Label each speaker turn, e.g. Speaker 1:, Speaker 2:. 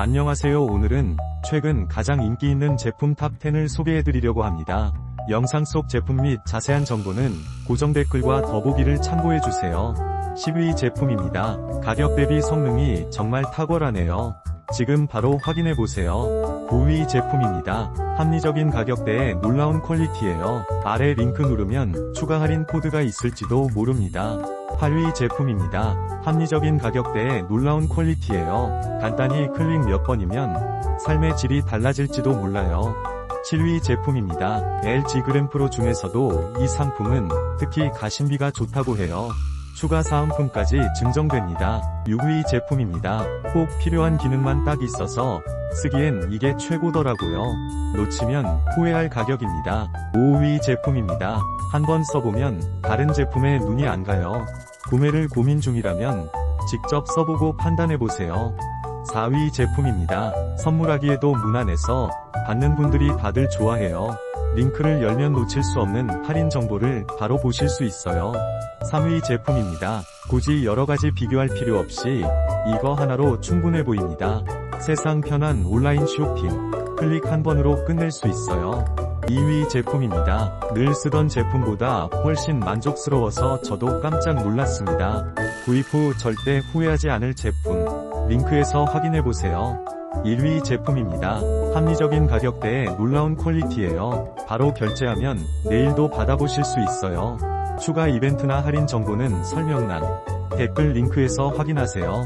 Speaker 1: 안녕하세요 오늘은 최근 가장 인기 있는 제품 탑10을 소개해드리려고 합니다. 영상 속 제품 및 자세한 정보는 고정 댓글과 더보기를 참고해주세요. 10위 제품입니다. 가격 대비 성능이 정말 탁월하네요. 지금 바로 확인해보세요. 9위 제품입니다. 합리적인 가격대에 놀라운 퀄리티예요. 아래 링크 누르면 추가 할인 코드가 있을지도 모릅니다. 8위 제품입니다. 합리적인 가격대에 놀라운 퀄리티예요. 간단히 클릭 몇 번이면 삶의 질이 달라질지도 몰라요. 7위 제품입니다. LG 그램프로 중에서도 이 상품은 특히 가심비가 좋다고 해요. 추가 사은품까지 증정됩니다. 6위 제품입니다. 꼭 필요한 기능만 딱 있어서 쓰기엔 이게 최고더라고요. 놓치면 후회할 가격입니다. 5위 제품입니다. 한번 써보면 다른 제품에 눈이 안 가요. 구매를 고민 중이라면 직접 써보고 판단해보세요. 4위 제품입니다. 선물하기에도 무난해서 받는 분들이 다들 좋아해요. 링크를 열면 놓칠 수 없는 할인 정보를 바로 보실 수 있어요. 3위 제품입니다. 굳이 여러가지 비교할 필요 없이 이거 하나로 충분해 보입니다. 세상 편한 온라인 쇼핑. 클릭 한 번으로 끝낼 수 있어요. 2위 제품입니다. 늘 쓰던 제품보다 훨씬 만족스러워서 저도 깜짝 놀랐습니다. 구입 후 절대 후회하지 않을 제품. 링크에서 확인해보세요. 1위 제품입니다. 합리적인 가격대에 놀라운 퀄리티예요. 바로 결제하면 내일도 받아보실 수 있어요. 추가 이벤트나 할인 정보는 설명란, 댓글 링크에서 확인하세요.